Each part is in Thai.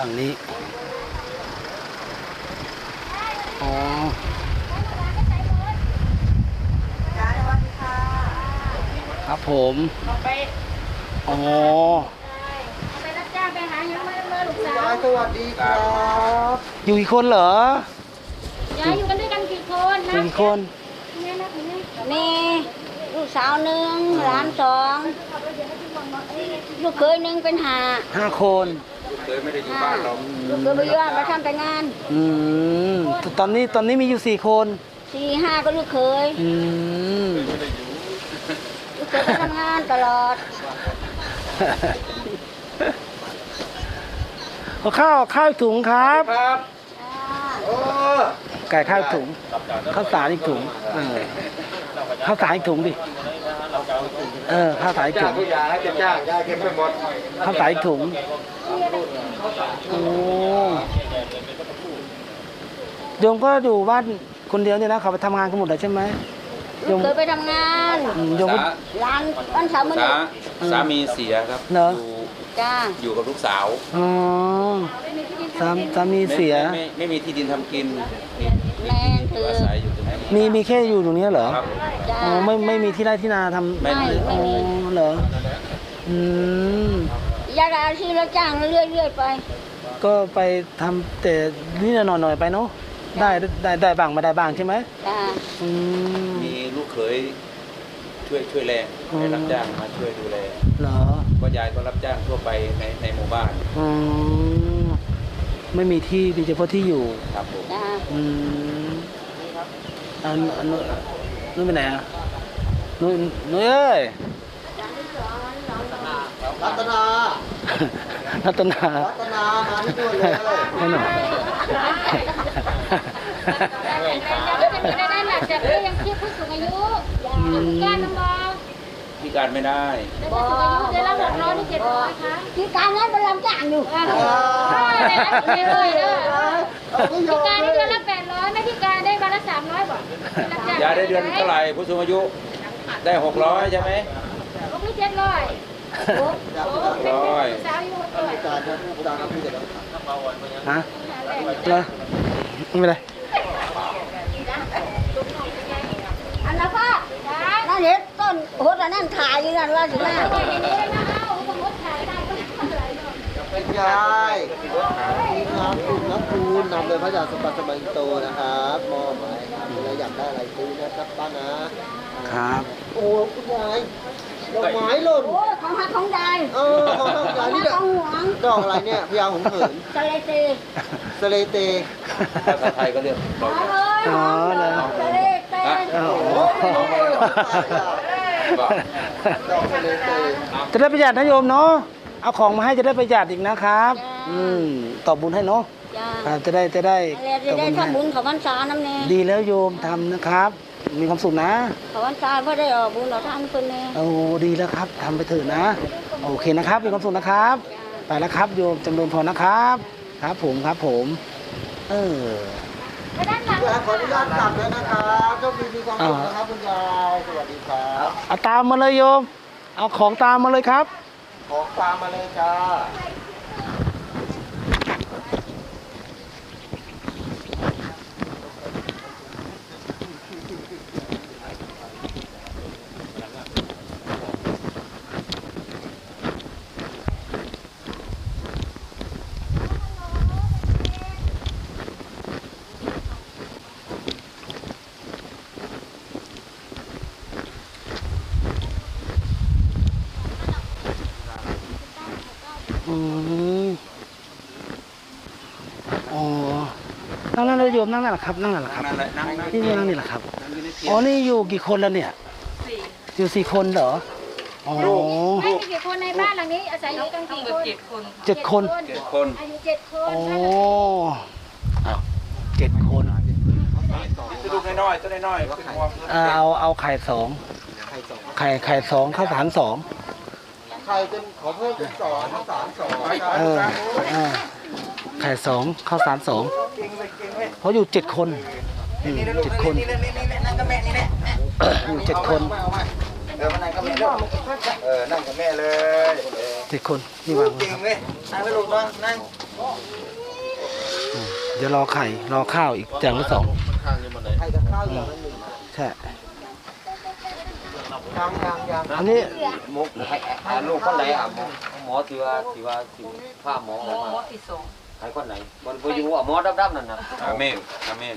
หลังนี้ อ๋อครับผมไปอ๋อไปรับจ้างไปหายังไม่เลิกลูกสาวยายสวัสดีครับอยู่กี่คนเหรอยายอยู่กันด้วยกันกี่คนอยู่นะกี่คนเนี่ยนะคุณเนี่ยมีลูกสาวหนึ่งหลานสองลูกเคยหนึ่งเป็นหาห้าคน เคยไม่ได้อยู่บ้านเราลูกเคยไปย้อนไปทำแต่งานอืมตอนนี้ตอนนี้มีอยู่สี่คนสี่ห้าก็ลูกเคยอืมลูกเคยไปทำงานตลอดเอาข้าวข้าวอีกถุงครับ ครับ โอ้ไก่ข้าวอีกถุงข้าวสารอีกถุงเออข้าวสารอีกถุงดิเออข้าวสารอีกจ้าถุงงผู้ใหญ่จะจ้างยายเก็บไปหมดข้าวสารอีกถุง โอ้โยมก็อยู่บ้านคนเดียวเนี่ยนะเขาไปทำงานกันหมดแล้วใช่ไหมโยลูกมเคยไปทำงานอืมโยมก็หลานวันเสาร์มื้อสานี้สามีเสียครับเหรออ ยู่จ้าอยู่กับลูกสาวอ๋อสามสามีเสีย ไม่ไม่ไม่มีที่ดินทำกินมีแม่นอคืยู่ออาศัยอยู่ตรงนี้มีมีแค่อยู่ตรงเนี้ยเหรอครับจ้า อ๋อไม่ไม่มีที่ไร่ที่นาทำไม่มีอ๋อเหรออืม ยายอาชีพรับจ้างเรื่อยๆไป ก็ไปทำแต่นี่หน่อยหน่อยๆไปเนาะได้ได้ได้บ้างไม่ได้บ้างใช่ไหมจ้าอืม มีลูกเขยช่วยช่วยแรงอืม ให้รับจ้างมาช่วยดูแลเหรอก็ยายก็รับจ้างทั่วไปในในหมู่บ้านอืมไม่มีที่มีเฉพาะที่อยู่ครับผมจ้าอืมอันอันนู้นนู้นไปไหนอะนู้นนู้นเอ้ย รัตนา รัตนา รัตนา มาที่นู่นเลยให้หน่อยจะจะมีรายได้หลักจากเบี้ยยังชีพผู้สูงอายุพิการน้ำบอลพิการไม่ได้แล้วผู้สูงอายุเดือนละหกร้อยถึงเจ็ดร้อยค่ะที่การนั้นเป็นรับจ้างอยู่อ่าแต่ละคนเลยเด้อเอาไม่ยพิอมการเลได้ยเดือนละแปดร้อยไม่พิการได้วันละสามร้อยบ่ยายได้เดือนเท่าไหร่ผู้สูงอายุ ได้หกร้อยใช่ไหมหกหรือ เจ็ดร้อยโอ้โหเป็นเป็นสาวอายุหกร้อยการนะการนะพี่เด็กฮะเหรอไม่เป็นไรอันนั้นก็นั่นเห็นต้นโหดอันนั้นถ่ายอยู่นั่นว่าสิมาเป็นยายทีมงานกลุ่มนักคูณนำโดยพระอาจารย์สมบัติสมัยโตนะครับมอบหมายครับเวลาอยากได้อะไรซื้อนะครับป้านะครับ โอ้คุณยายดอกไม้หล่นโอ้ยของฮักของใดเออของดอกขยาอยงนี่ฮักดอกของหวงดอกอะไรเนี่ยพญาหงส์เหินสะเลเตสเลเต ภาษาไทยก็เรียกดอกเอ้ยหอมดอกสะเลเตอ๋อโอ้ยดอกสเลเตจะได้ประหยัดนะโยมเนาะ เอาของมาให้จะได้ประหยัดอีกนะครับ อืมตอบบุญให้เนาะจ้าครับจะได้จะได้อะไรจะตอบได้บุญให้ทำบุญเขาวันษาน้ำแน่ดีแล้วโยมทำนะครับ มีความสุขนะเขาวันษาเพราะได้ออกบุญเราทำคนแน่โอ้ดีแล้วครับทำไปเถอะนะ โอเคนะครับ มีความสุขนะครับ ไปแล้วครับโยมจำเริญพรนะครับ ครับผมครับผม เออด้านหลังยายขออนุญาตกลับแล้วนะครับโชคดีมีความสุขนะครับคุณยายสวัสดีครับเอาตามมาเลยโยม เอาของตามมาเลยครับ ขอตามมาเลยจ้า ยโยมนั่งนั่นแหละครับนั่งนั่นแหละครับนั่นแหละนั่งนั่งนี่นี่นั่งนี่แหละครับนั่งอยู่ในเตียงอ๋อนี่อยู่กี่คนแล้วเนี่ยอยู่สี่คนเหรออ๋อไม่มีกี่คนในบ้านหลังนี้อาศัยอยู่กันกี่คนเจ็ดคนเจ็ดคนอายุเจ็ดคนโอ้เอาเจ็ดคนตัวลูกน้อยๆตัวน้อยๆเป็นห่วงอ่าเอาเอาไข่สองใครสองไข่ไข่สองข้าวสารสองใครเป็นขอเพิ่มเป็นสองทั้งสามสองเอออ่าไข่สองข้าวสารสอง เพราะอยู่เจ็ดคนอืมเจ็ดคนอยู่เจ็ดคนเออมานั่งกับแม่เลยเออนั่งกับแม่เลยเจ็ดคนนี่วางไว้เก่งครับเลยนั่งไปลงนั่งนั่งอืมเดี๋ยวรอไข่รอข้าวอีกอย่างละสองไข่กับข้าวอย่างละหนึ่งใช่ยังยังยังอันนี้มุกให้ให้ลูกคนไหนอะหมอหมอที่ว่าที่ว่าที่ผ้าหมอออกมา ให้คนไหนบนบนอยู่อะหมอดับๆนั่นนะอาเมนอาเมน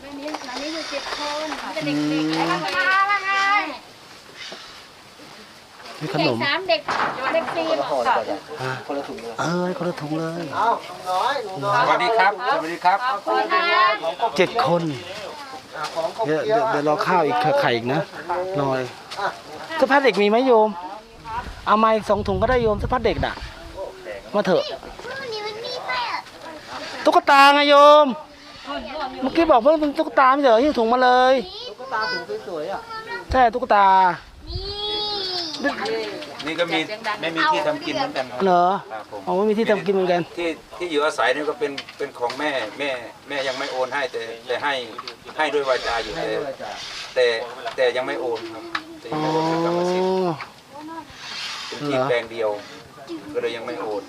ไม่มีอันนี้อยู่เจ็ดคนจะเด็กๆแล้วมาว่าไงมีขเด็นกมสามเด็กเด็กสี่คนละห่อดีกว่าจ้ะอ่าคนละถุงเลยเออคนละถุงเลยเอ้าหนูน้อยหนูน้อยสวัสดีครับ สวัสดีครับ ขอบคุณค่ะเจ็ดคนอะของครบเดี๋ยวเยเดี๋ยวอะเดี๋ยวรอข้าวอีกไข่อีกนะรออะเสื้อผ้าเด็กมีไหมโยม เอามาอีกสองถุงก็ได้โยมเสื้อผ้าเด็กน่ะ มาเถอะ ตุ๊กตาไงโยม เมื่อกี้บอกว่าเป็นตุ๊กตาไม่ใช่เหรอหิ้วถุงมาเลย ตุ๊กตาถุงสวยๆอะ ใช่ตุ๊กตา นี่ก็มีไม่มีที่ทำกินเหมือนกันครับเหรอครับผมอ๋อไม่มีที่ทำกินเหมือนกัน ที่ที่อยู่อาศัยนี่ก็เป็นเป็นของแม่แม่แม่ยังไม่โอนให้แต่แต่ให้ให้ด้วยวาจาอยู่ให้แต่ด้วยจ้ะแต่แต่ยังไม่โอนครับแต่ยัอ๋งอไม่โอนเป็นกรรมสิทธิ์เป็นที่เหรอแปลงเดียว ก็เลยยังไม่โอน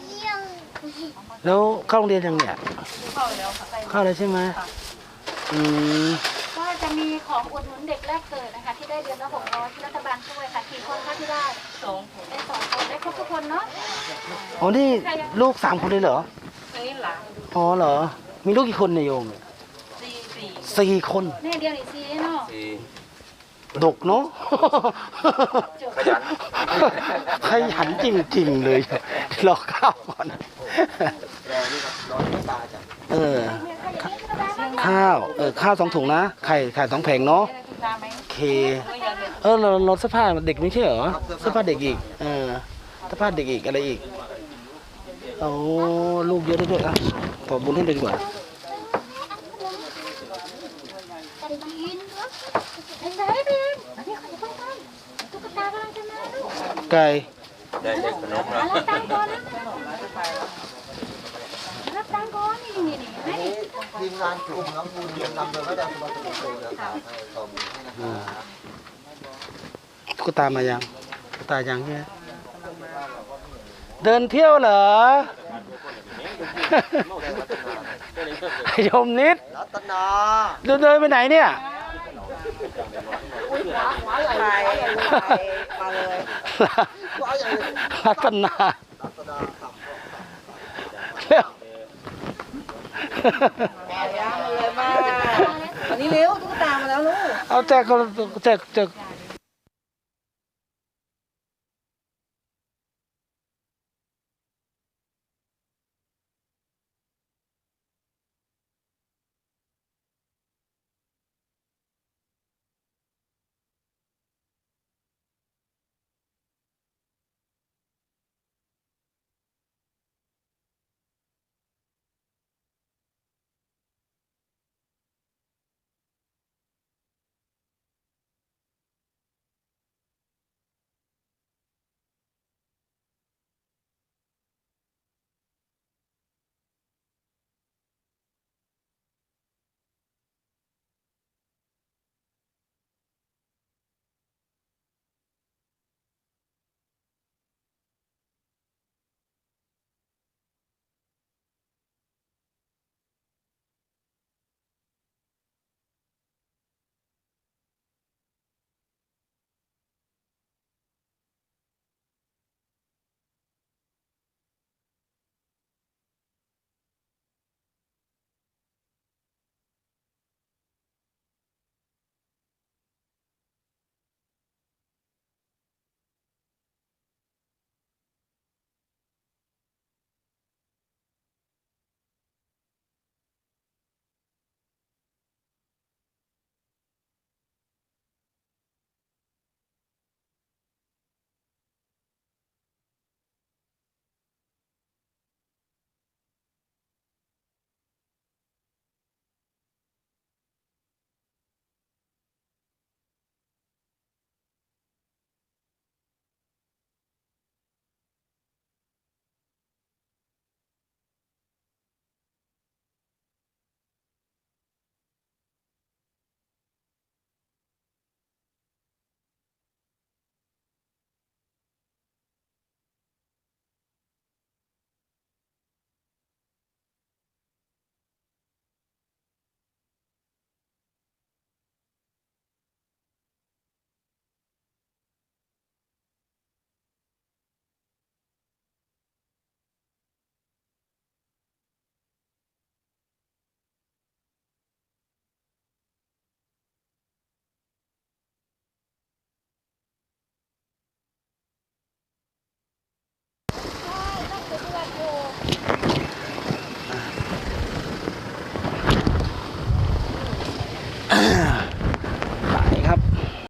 แล้วเข้าโรงเรียนยังเนี่ยเข้าแล้วใช่ไหมอืมก็จะมีของอุดหนุนเด็กแรกเกิดนะคะ ที่ได้เดือนละหกร้อยที่รัฐบาลช่วยค่ะกี่คนคะที่ได้สองได้สองคนได้ครบทุกคนเนาะอ๋อนี่ลูกสามคนเลยเหรออันนี้หลานอ๋อเหรอ มีลูกกี่คนเนี่ยโยมสี่สี่สี่คน แม่เดียวอีกสี่เนาะที่ ดกเนาะ ขยัน ขยันจริงๆเลย รอข้าวก่อนรอนี่ครับรอตุ๊กตาจ้ะเออ ข้าว เออ ข้าวสองถุงนะ ไข่ ไข่สองแผงเนาะตามไหมเค เออเราเราเสื้อผ้าเด็กไม่ใช่เหรอ เสื้อผ้าเด็กอีก เออ เสื้อผ้าเด็กอีกอะไรอีก โอ้ ลูกเยอะด้วยด้วยอะขอบุญให้เลยดีกว่า ไอ้สายเบียนอันนี้เขาจะต้องการตุ๊กตากำลังจะมาลูกไก่ได้ได้ขนมมาแล้วรับตังค์ก่อนนะรับตังค์ก่อนนี่นี่นี่อันนี่นี้ทีมงานกลุ่มน้ำบุญนำโดยพระอาจารย์สมบัติโตนะครับให้ข้อมูลให้นะครับตุ๊กตามายังตุ๊กตายังใช่ไหมเดินเที่ยวเหรอโยมนิดรัตนาเดินเดินไปไหนเนี่ย มาเลยว้าวใหญ่เร็วมาเลยมาอันนี้เร็วตุ๊กตามาแล้วลูกเอาแจกแจกแจก